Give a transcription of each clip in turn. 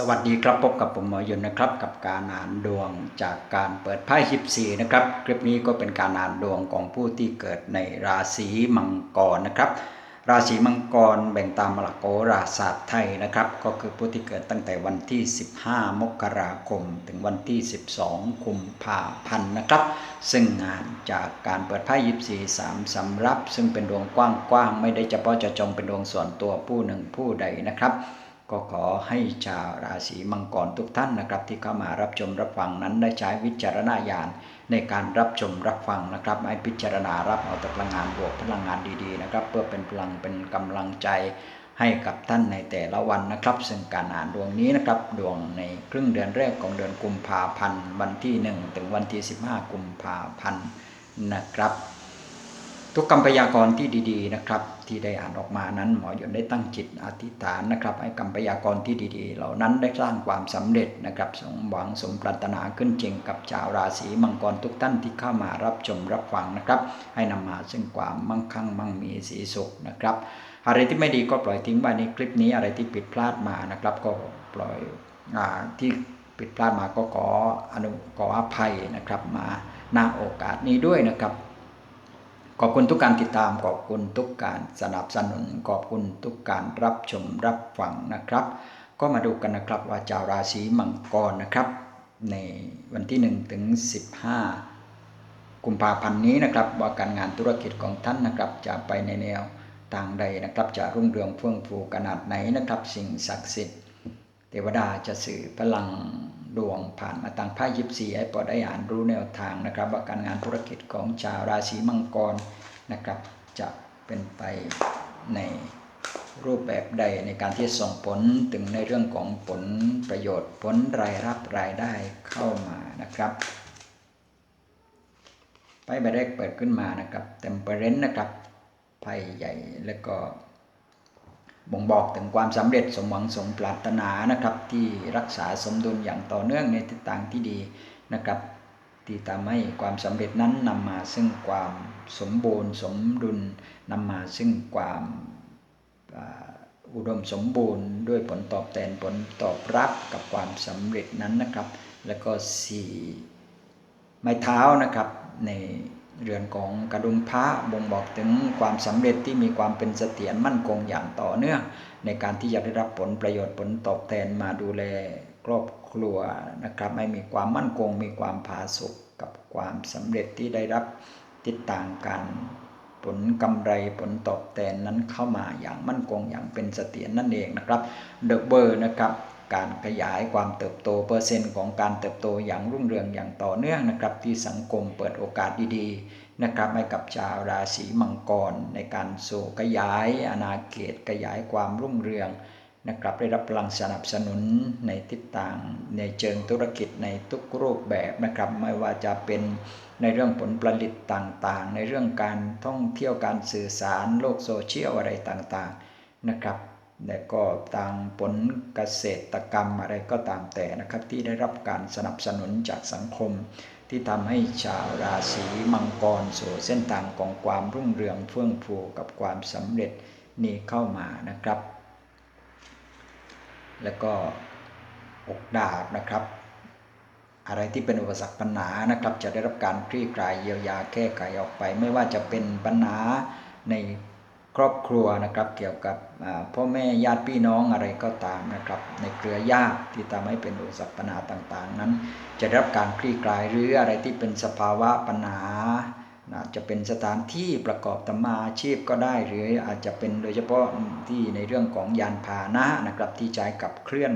สวัสดีครับพบกับผมหมอยนนะครับกับการอ่านดวงจากการเปิดไพ่ยิบสีนะครับคลิปนี้ก็เป็นการอ่านดวงของผู้ที่เกิดในราศีมังกรนะครับ ราศีมังกรแบ่งตามหลักโหราศาสตร์ไทยนะครับ ก็คือผู้ที่เกิดตั้งแต่วันที่ 15 มกราคม ถึงวันที่ 12กุมภาพันธ์นะครับ ซึ่งงานจากการเปิดไพ่ยิบสีสามสำรับ ซึ่งเป็นดวงกว้างๆไม่ได้เฉพาะจะจงเป็นดวงส่วนตัวผู้หนึ่งผู้ใดนะครับ ก็ขอให้ชาวราศีมังกรทุกท่านนะครับ ที่เข้ามารับชมรับฟังนั้นได้ใช้วิจารณญาณในการรับชมรับฟังนะครับให้พิจารณารับเอาแต่พลังงานบวกพลังงานดีๆนะครับ เพื่อเป็นพลังเป็นกำลังใจให้กับท่านในแต่ละวันนะครับ ซึ่งการอ่านดวงนี้นะครับ ดวงในครึ่งเดือนแรกของเดือนกุมภาพันธ์วันที่ 1 ถึงวันที่ 15 กุมภาพันธ์นะครับ ทุกคำพยากรณ์ที่ดี ๆ นะครับ ที่ได้อ่านออกมานั้นหมอยนได้ตั้งจิตอธิษฐานนะครับ ให้คำพยากรที่ดีๆ เหล่านั้นได้สร้างความสำเร็จนะครับสมหวังสมปรารถนาขึ้นจริงกับชาวราศีมังกรทุกท่านที่เข้ามารับชมรับฟังนะครับ ให้นำมาซึ่งความมั่งคั่งมั่งมีสีสุขนะครับ อะไรที่ไม่ดีก็ปล่อยทิ้งไว้ในคลิปนี้อะไรที่ผิดพลาดมานะครับ ก็ปล่อยอที่ผิดพลาดมาก็ขออนุขออภัยนะครับมาณโอกาสนี้ด้วยนะครับ ขอบคุณทุกการติดตาม ขอบคุณทุกการสนับสนุน ขอบคุณทุกการรับชมรับฟังนะครับ ก็มาดูกันนะครับว่าชาวราศีมังกรนะครับ ในวันที่1ถึง15 กุมภาพันธ์นี้นะครับ ว่าการงานธุรกิจของท่านนะครับ จะไปในแนวทางใดนะครับ จะรุ่งเรืองเฟื่องฟูขนาดไหนนะครับ สิ่งศักดิ์สิทธิ์ เทวดาจะสื่อพลัง ดวงผ่านมาทางไพ่ยิปซีให้พอได้อ่านรู้แนวทางนะครับ ว่าการงานธุรกิจของชาวราศีมังกรนะครับ จะเป็นไปในรูปแบบใดในการที่ส่งผลถึงในเรื่องของผลประโยชน์ผลรายรับรายได้เข้ามานะครับไพ่ใบแรกเปิดขึ้นมานะครับเต็มเปอร์เรนต์นะครับไพ่ใหญ่แล้วก็ บ่งบอกถึงความสำเร็จสมหวังสมปรารถนานะครับ ที่รักษาสมดุลอย่างต่อเนื่องในทิศทางที่ดีนะครับที่ทำให้ความสำเร็จนั้นนำมาซึ่งความสมบูรณ์สมดุลนำมาซึ่งความอุดมสมบูรณ์ด้วยผลตอบแทนผลตอบรับกับความสำเร็จนั้นนะครับ แล้วก็สี่ไม้เท้านะครับใน เรือนของกระดุมพระบ่งบอกถึงความสำเร็จที่มีความเป็นเสถียรมั่นคงอย่างต่อเนื่องในการที่จะได้รับผลประโยชน์ผลตอบแทนมาดูแลครอบครัวนะครับให้มีความมั่นคง มีความผาสุกกับความสำเร็จที่ได้รับติดต่างกันผลกำไรผลตอบแทนนั้นเข้ามาอย่างมั่นคงอย่างเป็นเสถียรนั่นเองนะครับเดอะเบอร์นะครับ การขยายความเติบโตเปอร์เซ็นต์ของการเติบโตอย่างรุ่งเรืองอย่างต่อเนื่องนะครับ ที่สังคมเปิดโอกาสดีๆนะครับให้กับชาวราศีมังกร ในการสู่ขยายอาณาเขตขยายความรุ่งเรืองนะครับได้รับพลังสนับสนุนในทิศทางในเชิงธุรกิจในทุกรูปแบบนะครับไม่ว่าจะเป็นในเรื่องผลผลิตต่างๆ ในเรื่องการท่องเที่ยวการสื่อสารโลกโซเชียลอะไรต่างๆนะครับ และก็ตางผลเกษตรกรรมอะไรก็ตามแต่นะครับ ที่ได้รับการสนับสนุนจากสังคม ที่ทำให้ชาวราศีมังกรสู่เส้นทางของความรุ่งเรืองเฟื่องฟูกับความสำเร็จนี้เข้ามานะครับ แล้วก็อกดาบนะครับ อะไรที่เป็นอุปสรรคปัญหานะครับ จะได้รับการคลี่คลายเยียวยาแก้ไขออกไป ไม่ว่าจะเป็นปัญหาใน ครอบครัวนะครับ เกี่ยวกับพ่อแม่ญาติพี่น้องอะไรก็ตามนะครับ ในเครือญาติที่ทำให้เป็นอุปสรรคปัญหาต่างๆ นั้น จะได้รับการคลี่คลายหรืออะไรที่เป็นสภาวะปัญหาอาจจะเป็นสถานที่ประกอบธรรมาชีพก็ได้ หรืออาจจะเป็นโดยเฉพาะที่ในเรื่องของยานพาหนะนะครับที่ใช้กับเคลื่อน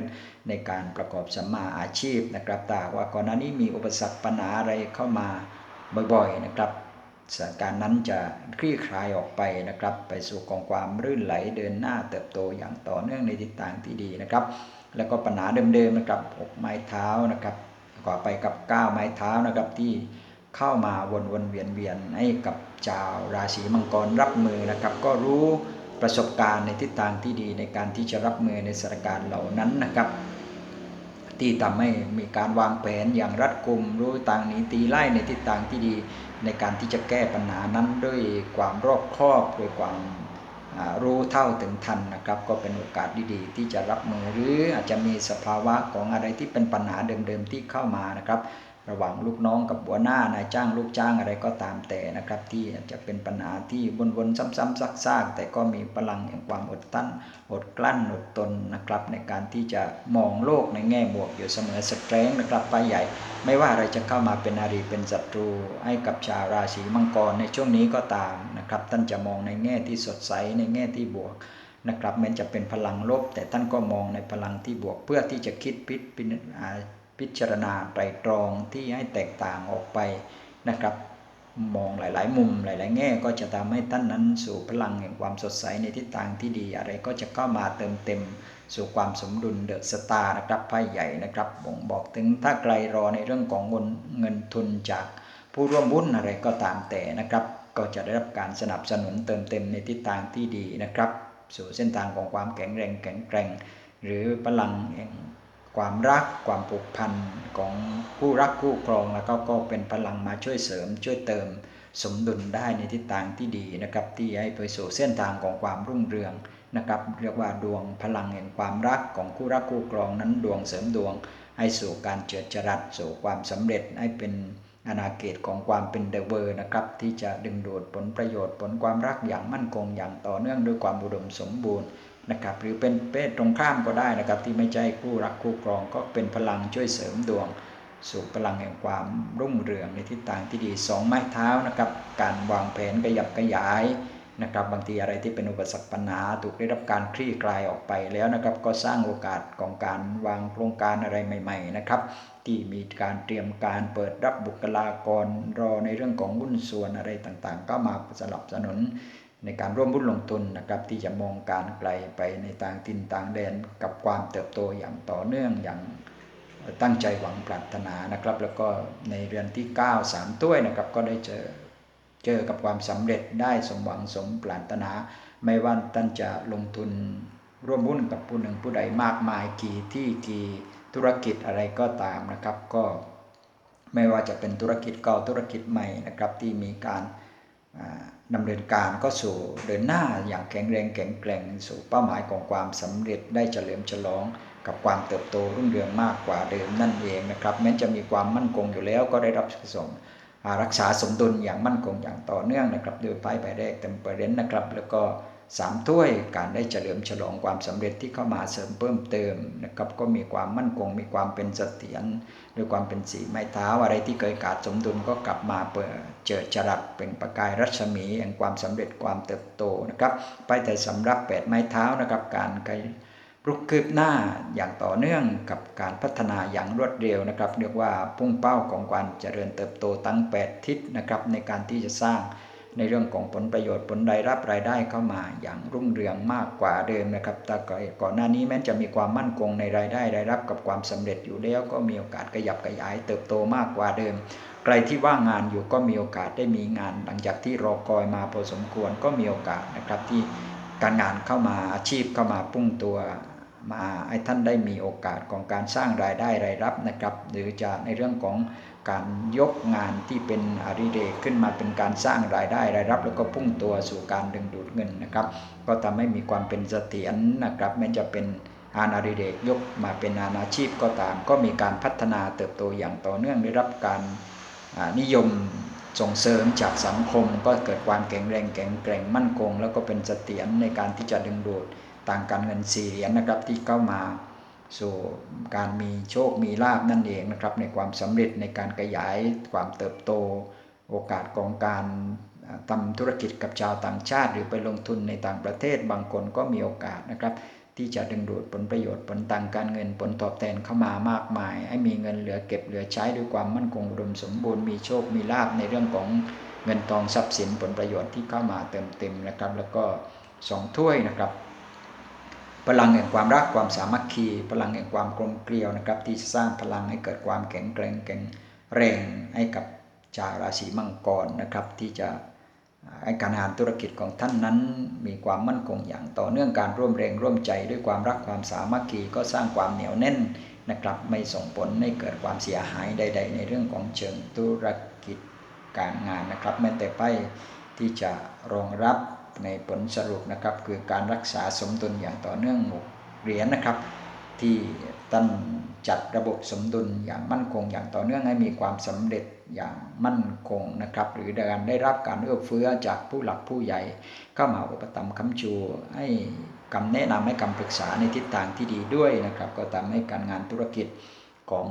ในการประกอบสัมมาอาชีพนะครับแต่ว่าก่อนหน้านี้มีอุปสรรคปัญหาอะไรเข้ามาบ่อยๆนะครับ สถานการณ์นั้นจะคลี่คลายออกไปนะครับ ไปสู่กองความรื่นไหลเดินหน้าเติบโตอย่างต่อเนื่องในทิศทางที่ดีนะครับ แล้วก็ปัญหาเดิมๆนะครับหกไม้เท้านะครับก่อไปกับก้าไม้เท้านะครับที่เข้ามาวนๆเวียนๆให้กับชาวราศีมังกรรับมือนะครับ ก็รู้ประสบการณ์ในทิศทางที่ดีในการที่จะรับมือในสถานการณ์เหล่านั้นนะครับ ที่ทำให้มีการวางแผนอย่างรัดกุมรู้ต่างหนีตีไล่ในทิศทางที่ดี ในการที่จะแก้ปัญหานั้นด้วยความรอบคอบด้วยความรู้เท่าถึงทันนะครับ ก็เป็นโอกาสดีๆ ที่จะรับมือหรืออาจจะมีสภาวะของอะไรที่เป็นปัญหาเดิมๆที่เข้ามานะครับ ระหว่างลูกน้องกับหัวหน้านายจ้างลูกจ้างอะไรก็ตามแต่นะครับ ที่จะเป็นปัญหาที่วนๆซ้ำๆซากๆแต่ก็มีพลังแห่งความอดตั้นอดกลั้นอดทนนะครับ ในการที่จะมองโลกในแง่บวกอยู่เสมอสเตรงนะครับป้าใหญ่ ไม่ว่าอะไรจะเข้ามาเป็นอารีเป็นศัตรู ให้กับชาวราศีมังกรในช่วงนี้ก็ตามนะครับท่านจะมองในแง่ที่สดใสในแง่ที่บวกนะครับแม้จะเป็นพลังลบ แต่ท่านก็มองในพลังที่บวกเพื่อที่จะคิดพิพิจอ่า พิจารณาไตรตรองที่ให้แตกต่างออกไปนะครับมองหลาย ๆ มุมหลาย ๆ แง่ก็จะทำให้ท่านนั้นสู่พลังแห่งความสดใสในทิศทางที่ดีอะไรก็จะเข้ามาเติมเต็ม สู่ความสมดุลเดอะสตาร์นะครับไพ่ใหญ่นะครับบ่งบอกถึงถ้าไกลรอในเรื่องของเงินเงินทุนจากผู้ร่วมบุญอะไรก็ตามแต่นะครับ ก็จะได้รับการสนับสนุนเติมเต็มในทิศทางที่ดีนะครับ สู่เส้นทางของความแข็งแรงแข็งแกร่ง หรือพลังแห่ง ความรักความผูกพันของคู่รักคู่ครองแล้วก็ก็เป็นพลังมาช่วยเสริม ช่วยเติมสมดุลได้ในทิศทางที่ดีนะครับ ที่ให้ไปสู่เส้นทางของความรุ่งเรืองนะครับ เรียกว่าดวงพลังแห่งความรักของคู่รักคู่ครองนั้นดวงเสริมดวง ให้สู่การเจิดจรัสสู่ความสำเร็จให้เป็นอาณาเขตของความเป็นเดอะเวอร์นะครับ ที่จะดึงดูดผลประโยชน์ผลความรักอย่างมั่นคงอย่างต่อเนื่องด้วยความอุดมสมบูรณ์ นะครับหรือเป็นเพศตรงข้ามก็ได้นะครับที่ไม่ใช่คู่รักคู่ครองก็เป็นพลังช่วยเสริมดวง สู่พลังแห่งความรุ่งเรืองในทิศทางที่ดีสองไม้เท้านะครับการวางแผนขยับขยายนะครับบางทีอะไรที่เป็นอุปสรรคปัญหาถูกได้รับการคลี่คลายออกไปแล้วนะครับ ก็สร้างโอกาสของการวางโครงการอะไรใหม่ ๆ นะครับ ที่มีการเตรียมการเปิดรับบุคลากรรอในเรื่องของหุ้นส่วนอะไรต่างๆ ก็มาสนับสนุน ในการร่วมหุ้นลงทุนนะครับ ที่จะมองการไกลไปในต่างถิ่นต่างแดนกับความเติบโตอย่างต่อเนื่องอย่างตั้งใจหวังปรารถนานะครับ แล้วก็ในเรือนที่ 9 3ถ้วยนะครับ ก็ได้เจอเจอกับความสำเร็จได้สมหวังสมปรารถนา ไม่ว่าท่านจะลงทุนร่วมหุ้นกับผู้หนึ่งผู้ใดมากมายกี่ที่กี่ธุรกิจอะไรก็ตามนะครับ ก็ไม่ว่าจะเป็นธุรกิจเก่าธุรกิจใหม่นะครับ ที่มีการอ่า ดำเนินการก็สู่เดินหน้าอย่างแข็งแรงแข็งแกร่งสู่เป้าหมายของความสำเร็จได้เฉลิมฉลองกับความเติบโตรุ่งเรืองมากกว่าเดิมนั่นเองนะครับแม้จะมีความมั่นคงอยู่แล้วก็ได้รับส่งรักษาสมดุลอย่างมั่นคงอย่างต่อเนื่องนะครับโดยไพ่ใบแรกเต็มเปอร์เรนต์นะครับ แล้วก็ สามถ้วยการได้เฉลิมฉลองความสำเร็จที่เข้ามาเสริมเพิ่มเติมนะครับก็มีความมั่นคงมีความเป็นเสถียรด้วยความเป็นสีไม้เท้าอะไรที่เคยขาดสมดุลก็กลับมาเปิดเจิดจรัสเป็นประกายรัศมีแห่งความสำเร็จความเติบโตนะครับไปแต่สำรับแปดไม้เท้านะครับการไกรุกคืบหน้าอย่างต่อเนื่องกับการพัฒนาอย่างรวดเร็วนะครับ เรียกว่าพุ่งเป้าของความเจริญเติบโตทั้ง 8 ทิศนะครับในการที่จะสร้าง ในเรื่องของผลประโยชน์ผลรายรับรายได้เข้ามาอย่างรุ่งเรืองมากกว่าเดิมนะครับแต่ก่อนหน้านี้แม้จะมีความมั่นคงในรายได้รายรับกับความสำเร็จอยู่แล้วก็มีโอกาสขยับขยาย เติบโตมากกว่าเดิม ใครที่ว่างงานอยู่ก็มีโอกาสได้มีงาน หลังจากที่รอคอยมาพอสมควรก็มีโอกาสนะครับที่การงานเข้ามาอาชีพเข้ามาพุ่งตัวมาให้ท่านได้มีโอกาสของการสร้างรายได้รายรับนะครับ หรือจะในเรื่องของ การยกงานที่เป็นอริเรกขึ้นมาเป็นการสร้างรายได้รายรับ แล้วก็พุ่งตัวสู่การดึงดูดเงินนะครับ ก็ทำให้มีความเป็นเสถียรนะครับแม้จะเป็นงานอริเรกยกมาเป็นงานอาชีพก็ตาม ก็มีการพัฒนาเติบโตอย่างต่อเนื่องได้รับการนิยมส่งเสริมจากสังคม ก็เกิดความแข็งแรงแข็งแกร่งมั่นคง แล้วก็เป็นเสถียรในการที่จะดึงดูดต่างการเงินสี่เหรียญนะครับที่เข้ามา สู่การมีโชคมีลาบนั่นเองนะครับ ในความสำเร็จในการขยายความเติบโต โอกาสของการทำธุรกิจกับชาวต่างชาติ หรือไปลงทุนในต่างประเทศบางคนก็มีโอกาสนะครับ ที่จะดึงดูดผลประโยชน์ผลต่างการเงินผลตอบแทนเข้ามามากมาย ให้มีเงินเหลือเก็บเหลือใช้ด้วยความมั่นคงอุดมสมบูรณ์มีโชคมีลาบในเรื่องของเงินทองทรัพย์สินผลประโยชน์ที่เข้ามาเติมเต็มนะครับ แล้วก็สองถ้วยนะครับ พลังแห่งความรักความสามัคคี พลังแห่งความกลมเกลียวนะครับ ที่สร้างพลังให้เกิดความแข็งแกร่งแข็งแรงให้กับชาวราศีมังกรนะครับ ที่จะให้การงานธุรกิจของท่านนั้น มีความมั่นคงอย่างต่อเนื่องการร่วมแรงร่วมใจ ด้วยความรักความสามัคคีก็สร้างความเหนียวแน่นนะครับ ไม่ส่งผลให้เกิดความเสียหายใด ๆ ในเรื่องของเชิงธุรกิจการงานนะครับแม้แต่ไพ่ที่จะรองรับ ในผลสรุปนะครับคือการรักษาสมดุลอย่างต่อเนื่องหกเหรียญนะครับ ที่ท่านจัดระบบสมดุลอย่างมั่นคงอย่างต่อเนื่องให้มีความสำเร็จอย่างมั่นคงนะครับ หรือการได้รับการเอื้อเฟื้อจากผู้หลักผู้ใหญ่เข้ามาอุปถัมภ์คำชูให้คำแนะนำให้คำปรึกษาในทิศทางที่ดีด้วยนะครับ ก็ทำให้การงานธุรกิจของ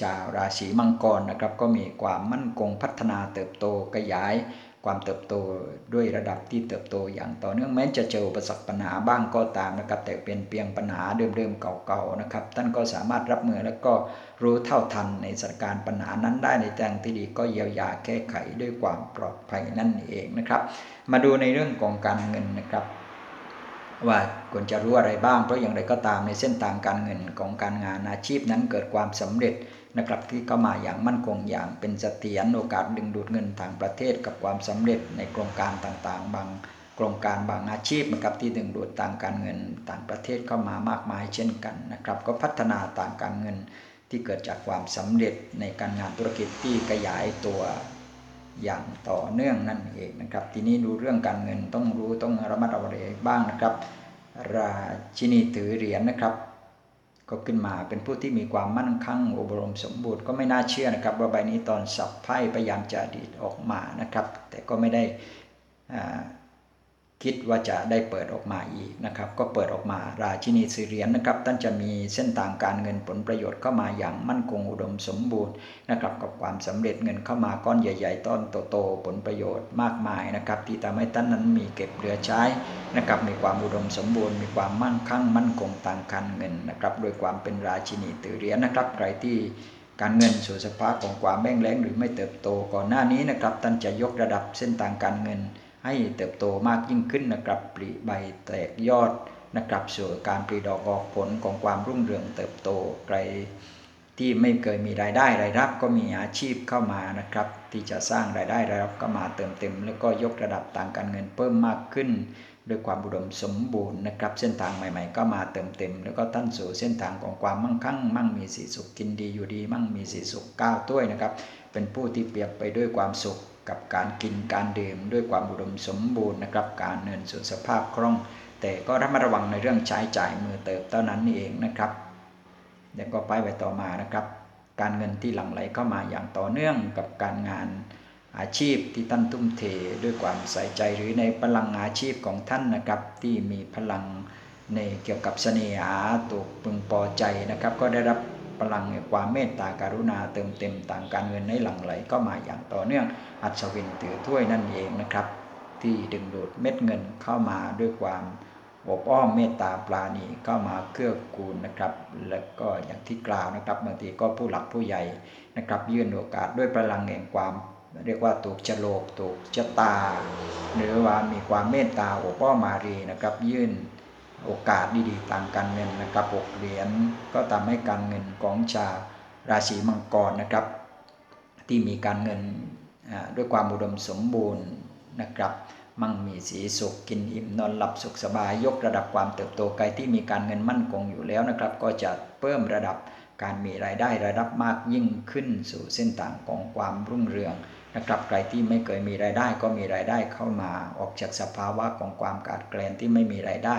ชาวราศีมังกรนะครับ ก็มีความมั่นคงพัฒนาเติบโตขยาย ความเติบโตด้วยระดับที่เติบโตอย่างต่อเนื่องแม้จะเจออุปสรรคปัญหาบ้างก็ตามนะครับ แต่เป็นเพียงปัญหาเดิมๆเก่าๆนะครับ ท่านก็สามารถรับมือแล้วก็รู้เท่าทันในสถานการณ์ปัญหานั้นได้ในทางที่ดีก็เยียวยาแก้ไขด้วยความปลอดภัยนั่นเองนะครับ มาดูในเรื่องของการเงินนะครับว่าควรจะรู้อะไรบ้างเพราะอย่างไรก็ตามในเส้นทางการเงินของการงานอาชีพนั้นเกิดความสำเร็จ นะครับที่เข้ามาอย่างมั่นคงอย่างเป็นเสถียรโอกาสดึงดูดเงินทางประเทศกับความสำเร็จในโครงการต่างๆ บางโครงการบางอาชีพนะครับที่ดึงดูดต่างการเงินต่างประเทศเข้ามามากมายเช่นกันนะครับก็พัฒนาต่างการเงินที่เกิดจากความสำเร็จในการงานธุรกิจที่ขยายตัวอย่างต่อเนื่องนั่นเองนะครับ ทีนี้ดูเรื่องการเงินต้องรู้ต้องระมัดระวังอะไรบ้างนะครับ ราชินีถือเหรียญนะครับ ก็ขึ้นมาเป็นผู้ที่มีความมั่นคงอุบรมสมบูรณ์ก็ไม่น่าเชื่อนะครับ ว่าใบนี้ตอนสับไพ่พยายามจะดีดออกมานะครับ แต่ก็ไม่ได้ คิดว่าจะได้เปิดออกมาอีกนะครับ ก็เปิดออกมาราชินีสีเรียญนะครับท่านจะมีเส้นทางการเงินผลประโยชน์เข้ามาอย่างมั่นคงอุดมสมบูรณ์นะครับกับความสำเร็จเงินเข้ามาก้อนใหญ่ ๆ ต้นโตๆผลประโยชน์มากมายนะครับ ที่ทำให้ท่านนั้นมีเก็บเหลือใช้นะครับมีความอุดมสมบูรณ์ มีความมั่นคงมั่นคงทางการเงินนะครับโดยความเป็นราชินีตือเรียญนะครับใครที่การเงินสู่สภาพของความแม่งแรงหรือไม่เติบโตก่อนหน้านี้นะครับท่านจะยกระดับเส้นทางการเงิน ให้เติบโตมากยิ่งขึ้นนะครับปลีใบแตกยอดนะครับสู่การปลีดอกออกผลของความรุ่งเรืองเติบโตไกลที่ไม่เคยมีรายได้รายรับก็มีอาชีพเข้ามานะครับ ที่จะสร้างรายได้รายรับก็มาเติมเต็ม แล้วก็ยกระดับทางการเงินเพิ่มมากขึ้น ด้วยความอุดมสมบูรณ์นะครับ เส้นทางใหม่ ๆ ก็มาเติมเต็ม แล้วก็ท่านสู่เส้นทางของความมั่งคั่ง มั่งมีสีสุขกินดีอยู่ดี มั่งมีสีสุขก้าวต้วยนะครับ เป็นผู้ที่เปรียบไปด้วยความสุข กับการกินการดื่มด้วยความอุดมสมบูรณ์นะครับ การเงินสู่สภาพคล่อง แต่ก็ระมัดระวังในเรื่องใช้จ่ายมือเติบเท่านั้นเองนะครับแล้วก็ไปไปต่อมานะครับ การเงินที่หลั่งไหลเข้ามาอย่างต่อเนื่องกับการงานอาชีพที่ท่านทุ่มเทด้วยความใส่ใจหรือในพลังอาชีพของท่านนะครับ ที่มีพลังในเกี่ยวกับเสน่หาถูกพึงพอใจนะครับ ก็ได้รับ พลังแห่งความเมตตาการุณาเติมเต็มต่างการเงินให้หลั่งไหลก็มาอย่างต่อเนื่องอัศวินถือถ้วยนั่นเองนะครับ ที่ดึงดูดเม็ดเงินเข้ามาด้วยความอบอ้อมเมตตาปราณีเข้ามาเกื้อกูลนะครับ แล้วก็อย่างที่กล่าวนะครับบางทีก็ผู้หลักผู้ใหญ่นะครับ ยื่นโอกาสด้วยพลังแห่งความเรียกว่าถูกฉลกถูกชะตา หรือว่ามีความเมตตาอบอ้อมมารีนะครับ ยื่น โอกาสดีๆต่างการเงินนะครับหกเหรียญก็ทำให้การเงินของชาวราศีมังกรนะครับ ที่มีการเงินด้วยความอุดมสมบูรณ์นะครับ มั่งมีสีสุขกินอิ่มนอนหลับสุขสบายยกระดับความเติบโตไกลที่มีการเงินมั่นคงอยู่แล้วนะครับ ก็จะเพิ่มระดับ การมีรายได้รายรับมากยิ่งขึ้นสู่เส้นทางของความรุ่งเรืองนะครับใครที่ไม่เคยมีรายได้ก็มีรายได้เข้ามาออกจากสภาวะของความขาดแคลนที่ไม่มีรายได้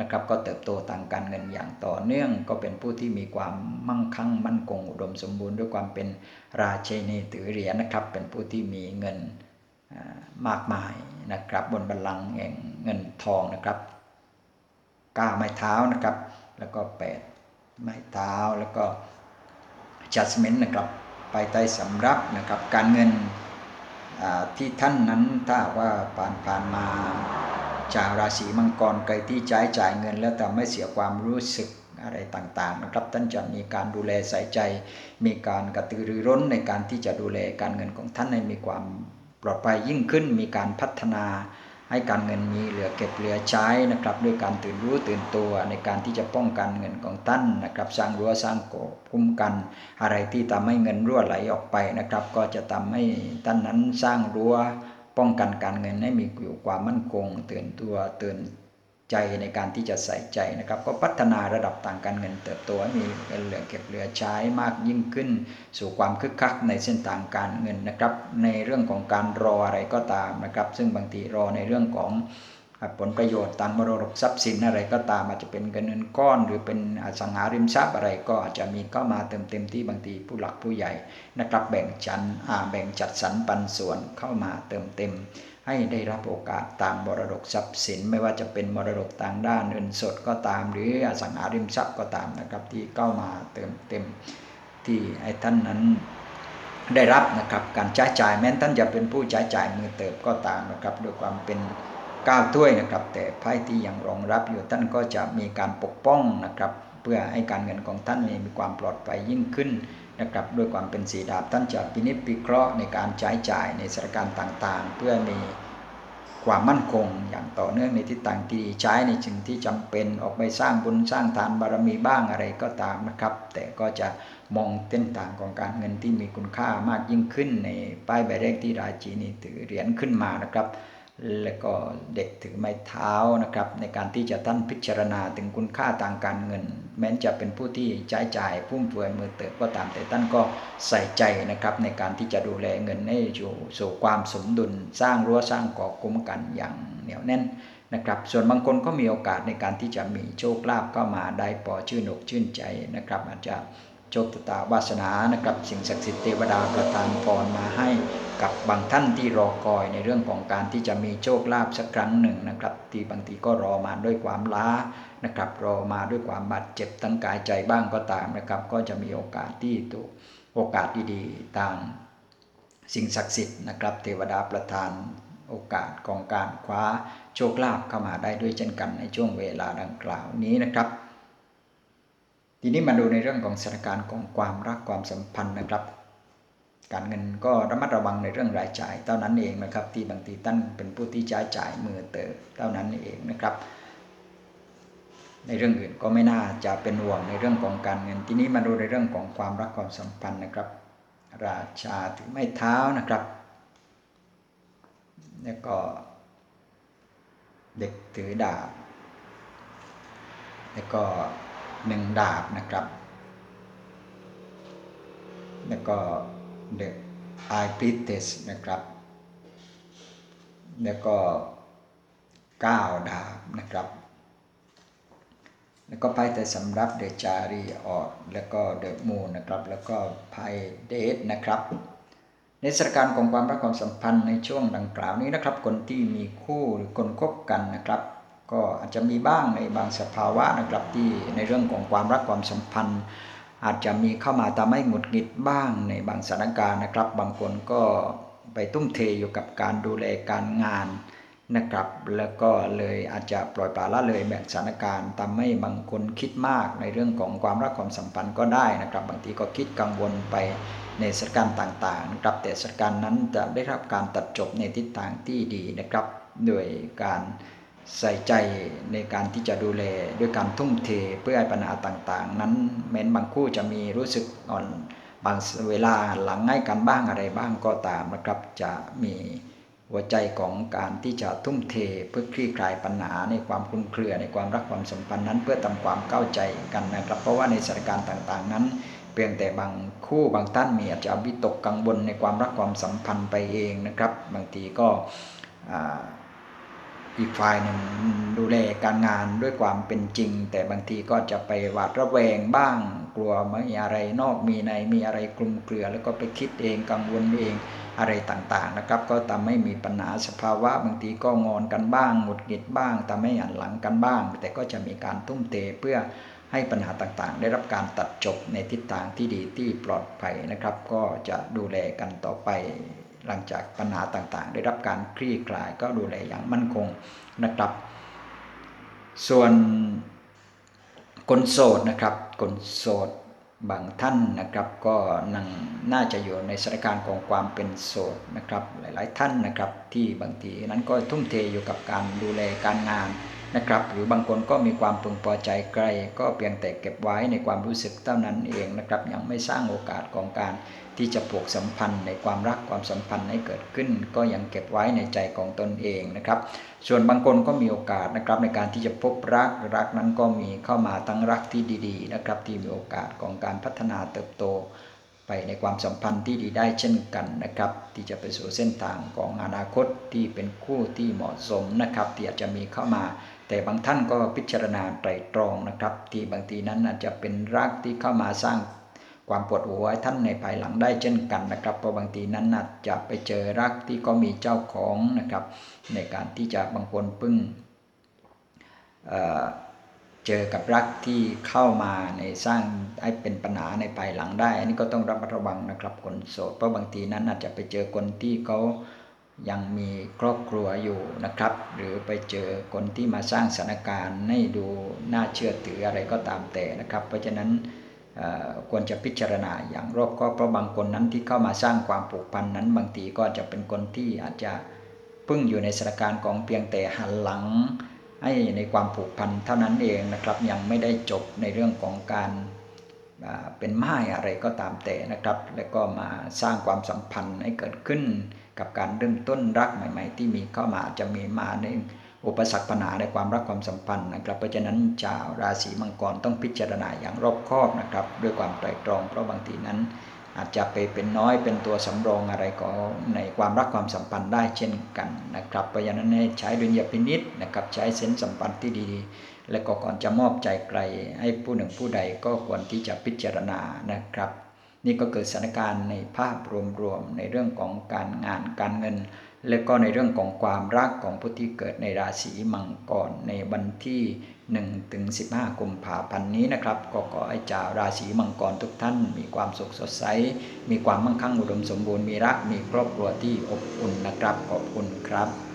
นะครับก็เติบโตทางการเงินอย่างต่อเนื่อง ก็เป็นผู้ที่มีความมั่งคั่งมั่นคงอุดมสมบูรณ์ด้วยความเป็นราชนีถือเหรียญนะครับ เป็นผู้ที่มีเงินมากมายนะครับ บนบัลลังก์แห่งเงินทองนะครับก้าไม้เท้านะครับ แล้วก็แปด ไม้เท้าแล้วก็จัสเมนต์นะครับไปใต้สำรับนะครับการเงินที่ท่านนั้นถ้าว่าผ่านผ่านมาจากราศีมังกรไกลที่ใช้จ่ายเงิน แล้วแต่ไม่เสียความรู้สึกอะไรต่างๆนะครับ ท่านจะมีการดูแลใส่ใจ มีการกระตือรือร้นในการที่จะดูแลการเงินของท่านให้มีความปลอดภัยยิ่งขึ้น มีการพัฒนา ให้การเงินมีเหลือเก็บเหลือใช้นะครับ ด้วยการตื่นรู้ตื่นตัวในการที่จะป้องกันเงินของท่านนะครับ สร้างรั้วสร้างโกคุ้มกัน อะไรที่ทำให้เงินรั่วไหลออกไปนะครับ ก็จะทำให้ท่านนั้นสร้างรั้วป้องกันการเงินให้มีอยู่ความมั่นคง ตื่นตัวตื่น ใจในการที่จะใส่ใจนะครับ ก็พัฒนาระดับต่างการเงินเติบโตมีเงินเหลือเก็บเหลือใช้มากยิ่งขึ้น สู่ความคึกคักในเส้นทางการเงินนะครับ ในเรื่องของการรออะไรก็ตามนะครับ ซึ่งบางทีรอในเรื่องของผลประโยชน์ทางมรดกทรัพย์สินอะไรก็ตามอาจจะเป็นเงินก้อน หรือเป็นอสังหาริมทรัพย์อะไรก็อาจจะมีเข้ามาเติมเต็มที่บางทีผู้หลักผู้ใหญ่นะครับแบ่งจันแบ่งจัดสรรปันส่วนเข้ามาเติมเต็ม ให้ได้รับโอกาสตามมรดกทรัพย์สิน ไม่ว่าจะเป็นมรดกทางด้านเงินสดก็ตาม หรืออสังหาริมทรัพย์ก็ตามนะครับที่เข้ามาเติมเต็มที่ไอ้ท่านนั้นได้รับนะครับการใช้จ่ายแม้นท่านจะเป็นผู้ใช้จ่ายมือเติบก็ตามนะครับด้วยความเป็นก้าวถ้วยนะครับ แต่ไพ่ที่ยังรองรับอยู่ท่านก็จะมีการปกป้องนะครับ เพื่อให้การเงินของท่านมีความปลอดภัยยิ่งขึ้น นะครับด้วยความเป็นสีดาบท่านจะพินิจพิเคราะห์ในการใช้จ่ายในสถานการณ์ต่างๆ เพื่อมีความมั่นคงอย่างต่อเนื่องในทิศทางที่ดีใช้ในสิ่งที่จำเป็นออกไปสร้างบุญสร้างทานบารมีบ้างอะไรก็ตามนะครับ แต่ก็จะมองเส้นทางของการเงินที่มีคุณค่ามากยิ่งขึ้นในป้ายใบแรกที่ราจีนีถือเหรียญขึ้นมานะครับ แล้วก็เด็กถือไม้เท้านะครับ ในการที่จะท่านพิจารณาถึงคุณค่าทางการเงิน แม้จะเป็นผู้ที่ใช้จ่ายพุ่มเฟือยมือเติบก็ตามแต่ท่านก็ใส่ใจนะครับ ในการที่จะดูแลเงินให้อยู่สู่ความสมดุล สร้างรั้วสร้างเกาะคุ้มกันอย่างเหนียวแน่นนะครับ ส่วนบางคนก็มีโอกาสในการที่จะมีโชคลาภเข้ามาได้พอชื่นอกชื่นใจนะครับ อาจจะ โชคชะตาวาสนานะครับสิ่งศักดิ์สิทธิ์เทวดาประทานพรมาให้กับบางท่านที่รอคอยในเรื่องของการที่จะมีโชคลาภสักครั้งหนึ่งนะครับ ที่บางทีก็รอมาด้วยความล้านะครับรอมาด้วยความบาดเจ็บทั้งกายใจบ้างก็ตามนะครับ ก็จะมีโอกาสที่ถูกโอกาสดีๆทางสิ่งศักดิ์สิทธิ์นะครับ เทวดาประทานโอกาสของการคว้าโชคลาภเข้ามาได้ด้วยเช่นกันในช่วงเวลาดังกล่าวนี้นะครับ ทีนี้มาดูในเรื่องของสถานการณ์ของความรักความสัมพันธ์นะครับ การเงินก็ระมัดระวังในเรื่องรายจ่ายเท่านั้นเองนะครับ ที่บางทีท่านเป็นผู้ที่ใช้จ่ายมือเติบเท่านั้นเองนะครับ ในเรื่องอื่นก็ไม่น่าจะเป็นห่วงในเรื่องของการเงิน ทีนี้มาดูในเรื่องของความรักความสัมพันธ์นะครับ ราชาถือไม้เท้านะครับแล้วก็เด็กถือดาบแล้วก็ หนึ่งดาบนะครับ แล้วก็ The i p i t e s นะครับ แล้วก็ก้าดาบนะครับ แล้วก็ไพ่แต่สำรับเดจารีออดแล้วก็เดอะมูนนะครับ แล้วก็ไพ่เดทนะครับในสถานการณ์ของความรักความสัมพันธ์ในช่วงดังกล่าวนี้นะครับ คนที่มีคู่หรือคนคบกันนะครับ ก็อาจจะมีบ้างในบางสภาวะนะครับที่ในเรื่องของความรักความสัมพันธ์ อาจจะมีเข้ามาทำให้หงุดหงิดบ้างในบางสถานการณ์นะครับ บางคนก็ไปตุ้มเทอยู่กับการดูแลการงานนะครับ แล้วก็เลยอาจจะปล่อยปละละเลยแบ่งสถานการณ์ทำให้บางคนคิดมากในเรื่องของความรักความสัมพันธ์ก็ได้นะครับ บางทีก็คิดกังวลไปในสถานการณ์ต่างๆนะครับแต่สถานการณ์นั้นจะได้รับการตัดจบในทิศทางที่ดีนะครับ โดยการ ใส่ใจในการที่จะดูแลด้วยการทุ่มเทเพื่อให้ปัญหาต่าง ๆ นั้นแม้นบางคู่จะมีรู้สึกอ่อนบางเวลาหลังให้กันบ้างอะไรบ้างก็ตามนะครับ จะมีหัวใจของการที่จะทุ่มเทเพื่อคลี่คลายปัญหาในความคลุมเครือในความรักความสัมพันธ์นั้น เพื่อทำความเข้าใจกันนะครับ เพราะว่าในสถานการณ์ต่างๆ นั้น เพียงแต่บางคู่บางท่านมีอาจจะวิตกกังวลในความรักความสัมพันธ์ไปเองนะครับ บางทีก็อี อีกฝ่ายหนึ่งดูแลการงานด้วยความเป็นจริง แต่บางทีก็จะไปหวาดระแวงบ้าง กลัวมีอะไรนอกมีในมีอะไรคลุมเครือ แล้วก็ไปคิดเองกังวลเองอะไรต่างๆนะครับ ก็ทำให้มีปัญหาสภาวะบางทีก็งอนกันบ้างหงุดหงิดบ้างทำให้หันหลังกันบ้าง แต่ก็จะมีการทุ่มเทเพื่อให้ปัญหาต่างๆ ได้รับการตัดจบในทิศทางที่ดีที่ปลอดภัยนะครับ ก็จะดูแลกันต่อไป หลังจากปัญหาต่างๆ ได้รับการคลี่คลายก็ดูแลอย่างมั่นคงนะครับ ส่วนคนโสดนะครับคนโสดบางท่านนะครับ ก็นั่งน่าจะอยู่ในสถานการณ์ของความเป็นโสดนะครับ หลาย ๆ ท่านนะครับ ที่บางทีนั้นก็ทุ่มเทอยู่กับการดูแลการงานนะครับ หรือบางคนก็มีความพึงพอใจไกล ก็เพียงแต่เก็บไว้ในความรู้สึกเท่านั้นเองนะครับ ยังไม่สร้างโอกาสของการ ที่จะผูกสัมพันธ์ในความรักความสัมพันธ์ให้เกิดขึ้น ก็ยังเก็บไว้ในใจของตนเองนะครับ ส่วนบางคนก็มีโอกาสนะครับในการที่จะพบรักรักนั้นก็มีเข้ามาทั้งรักที่ดีๆนะครับที่มีโอกาสของการพัฒนาเติบโตไปไปในความสัมพันธ์ที่ดีได้เช่นกันนะครับ ที่จะไปสู่เส้นทางของอนาคตที่เป็นคู่ที่เหมาะสมนะครับ ที่อาจจะมีเข้ามา แต่บางท่านก็พิจารณาไตรตรองนะครับ ที่บางทีนั้นอาจจะเป็นรักที่เข้ามาสร้าง ความปวดหัวท่านในภายหลังได้เช่นกันนะครับ เพราะบางทีนั้นอาจจะไปเจอรักที่ก็มีเจ้าของนะครับ ในการที่จะบางคนเพิ่งเเจอกับรักที่เข้ามาในสร้างให้เป็นปัญหาในภายหลังได้ อันนี้ก็ต้องระมัดระวังนะครับคนโสดเพราะบางทีนั้นอาจจะไปเจอคนที่เขายังมีครอบครัวอยู่นะครับ หรือไปเจอคนที่มาสร้างสถานการณ์ให้ดูน่าเชื่อถืออะไรก็ตามแต่นะครับ เพราะฉะนั้น ควรจะพิจารณาอย่างรอบคอบเพราะบางคนนั้นที่เข้ามาสร้างความผูกพันนั้น บางทีก็จะเป็นคนที่อาจจะพิ่งอยู่ในสถานการณ์ของเพียงแต่หันหลัง ให้ในความผูกพันเท่านั้นเองนะครับยังไม่ได้จบในเรื่องของการเป็นไม้อะไรก็ตามแต่นะครับ แล้วก็มาสร้างความสัมพันธ์ให้เกิดขึ้น กับการเริ่มต้นรักใหม่ ๆ ที่มีเข้ามาจจะมีมาใน อุปสรรคปัญหาในความรักความสัมพันธ์นะครับ เพราะฉะนั้นชาวราศีมังกรต้องพิจารณาอย่างรอบคอบนะครับ ด้วยความไตรตรองเพราะบางทีนั้น อาจจะไปเป็นน้อยเป็นตัวสำรองอะไรก็ในความรักความสัมพันธ์ได้เช่นกันนะครับ เพราะฉะนั้นให้ใช้ดุลยพินิษนะครับใช้เส้นสัมพันธ์ที่ดีและก็ก่อนจะมอบใจใครให้ผู้หนึ่งผู้ใดก็ควรที่จะพิจารณานะครับ นี่ก็เกิดสถานการณ์ในภาพรวมๆในเรื่องของการงานการเงิน และก็ในเรื่องของความรักของผู้ที่เกิดในราศีมังกรในวันที่1ถึง15กุมภาพันธ์นี้นะครับ ก็ขอให้ชาวราศีมังกรทุกท่าน มีความสุขสดใส มีความมั่งคั่งอุดมสมบูรณ์มีรักมีครอบครัวที่อบอุ่นนะครับขอบคุณครับ